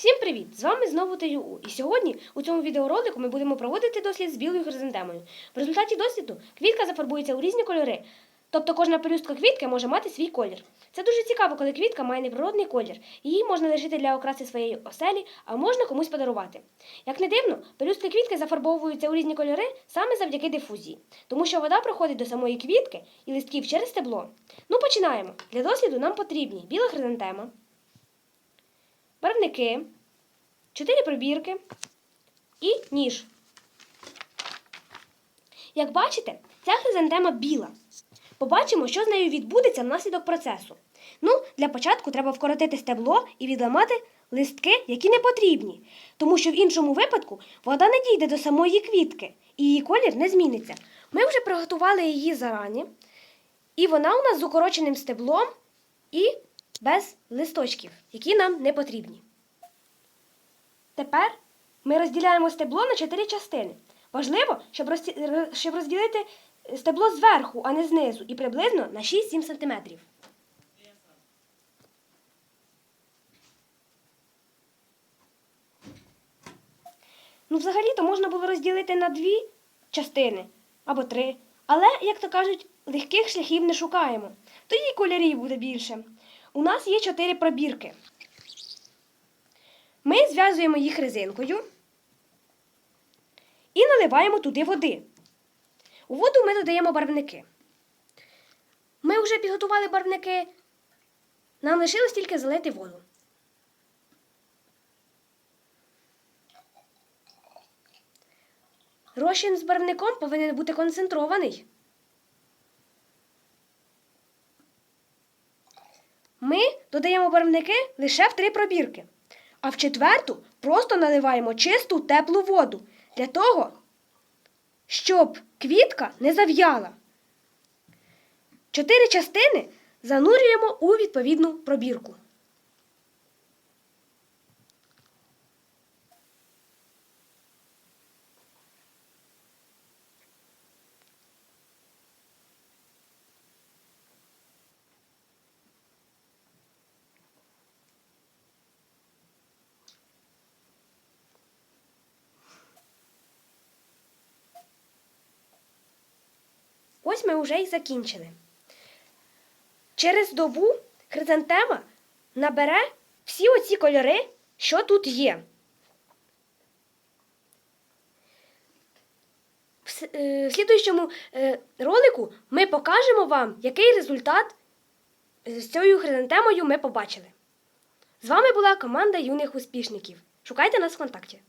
Всім привіт! З вами знову ТЮУ. І сьогодні у цьому відеоролику ми будемо проводити дослід з білою хризантемою. В результаті досліду квітка зафарбується у різні кольори. Тобто кожна пелюстка квітки може мати свій колір. Це дуже цікаво, коли квітка має неприродний колір. Її можна лишити для окраси своєї оселі, а можна комусь подарувати. Як не дивно, пелюстки квітки зафарбовуються у різні кольори саме завдяки дифузії, тому що вода проходить до самої квітки і листків через стебло. Ну, починаємо. Для досліду нам потрібні біла хризантема, барвники, чотири пробірки і ніж. Як бачите, ця хризантема біла. Побачимо, що з нею відбудеться внаслідок процесу. Ну, для початку треба вкоротити стебло і відламати листки, які не потрібні, тому що в іншому випадку вода не дійде до самої квітки і її колір не зміниться. Ми вже приготували її зарані, і вона у нас з укороченим стеблом і без листочків, які нам не потрібні. Тепер ми розділяємо стебло на чотири частини. Важливо, щоб, розділити стебло зверху, а не знизу, і приблизно на 6-7 см. Ну, взагалі-то можна було розділити на дві частини або три. Але, як то кажуть, легких шляхів не шукаємо. Тоді кольорів буде більше. У нас є чотири пробірки. Ми зв'язуємо їх резинкою і наливаємо туди води. У воду ми додаємо барвники. Ми вже підготували барвники. Нам лишилось тільки залити воду. Розчин з барвником повинен бути концентрований. Ми додаємо барвники лише в три пробірки, а в четверту просто наливаємо чисту теплу воду для того, щоб квітка не зав'яла. Чотири частини занурюємо у відповідну пробірку. Ось ми вже й закінчили. Через добу хризантема набере всі оці кольори, що тут є. В е, слідуючому е, ролику ми покажемо вам, який результат е, з цією хризантемою ми побачили. З вами була команда юних успішників. Шукайте нас в контакті.